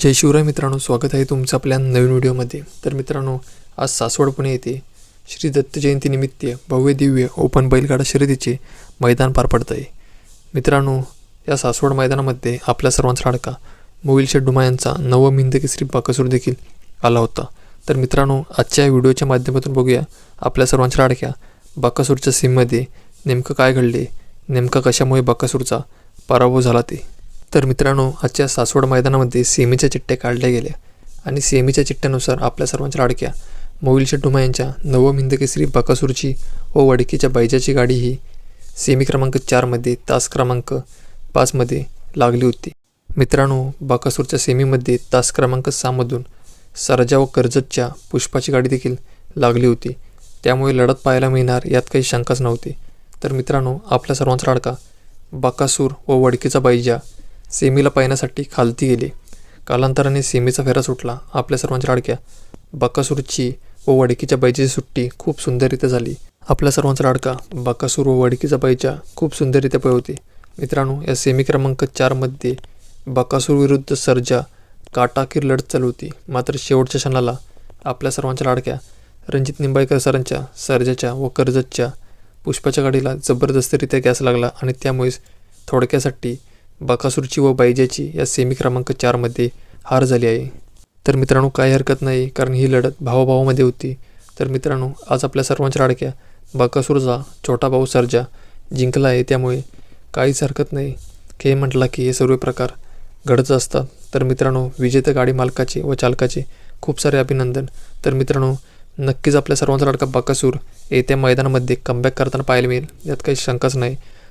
जय शिवराय मित्रांनो स्वागत आहे तुमचं आपल्या नवीन व्हिडिओमध्ये. तर मित्रांनो आज सासवड पुणे येथे श्री दत्त जयंतीनिमित्त भव्य दिव्य ओपन बैलगाडा शर्यतीचे मैदान पार पडत आहे मित्रांनो या सासवड मैदानामध्ये आपल्या सर्वांचा लाडका मोविल शेड्डुमा यांचा नवम हिंद बाकसूर देखील आला होता. तर मित्रांनो आजच्या व्हिडिओच्या माध्यमातून बघूया आपल्या सर्वांच्या लाडक्या बाकासूरच्या सीममध्ये नेमकं काय घडले नेमकं कशामुळे बाकासूरचा पराभव झाला ते. तर मित्रांनो आजच्या सासवड मैदानामध्ये सेमीच्या चिठ्ठ्या काढल्या गेल्या आणि सेमीच्या चिठ्ठ्यानुसार आपल्या सर्वांच्या लाडक्या मोविल शेट्टुमा यांच्या नवम हिंदकेसरी बकासूरची व वडकीच्या बैजाची गाडी ही सेमी क्रमांक चारमध्ये तास क्रमांक पाचमध्ये लागली होती. मित्रांनो बकासूरच्या सेमीमध्ये तास क्रमांक सहामधून सरजा व कर्जतच्या पुष्पाची गाडी देखील लागली होती. त्यामुळे लढत पाहायला मिळणार यात काही शंकाच नव्हती. तर मित्रांनो आपल्या सर्वांचा लाडका बकासूर व वडकीचा बैजा सेमीला पाहण्यासाठी खालती गेले. कालांतराने सेमीचा फेरा सुटला. आपल्या सर्वांच्या लाडक्या बकासूरची व वडकीच्या बाईची सुट्टी खूप सुंदररित्या झाली. आपल्या सर्वांचा लाडका बकासूर व वडकीच्या बाईच्या खूप सुंदररित्या पळवते मित्रांनो या सेमी क्रमांक चारमध्ये बकासूर विरुद्ध सर्जा काटाकीर लढत चालू होती. मात्र शेवटच्या क्षणाला आपल्या सर्वांच्या लाडक्या रणजित निंबाळकर सरांच्या सर्जाच्या व कर्जतच्या पुष्पाच्या गाडीला जबरदस्तरित्या गॅस लागला आणि त्यामुळेच थोडक्यासाठी बाकासूरची व बायजाची या सेमी क्रमांक चारमध्ये हार झाली आहे. तर मित्रांनो काही हरकत नाही कारण ही लढत भावाभावामध्ये होती. तर मित्रांनो आज आपल्या सर्वांच्या लाडक्या बाकासूरचा छोटा भाऊ सर्जा जिंकला आहे. त्यामुळे काहीच हरकत नाही. खेळ म्हटला की हे सर्व प्रकार घडत असतात. तर मित्रांनो विजेत्या गाडी मालकाचे व चालकाचे खूप सारे अभिनंदन. तर मित्रांनो नक्कीच आपल्या सर्वांचा लाडका बकासूर येत्या मैदानामध्ये कमबॅक करताना पाहायला मिळेल. यात काही शंकाच नाही.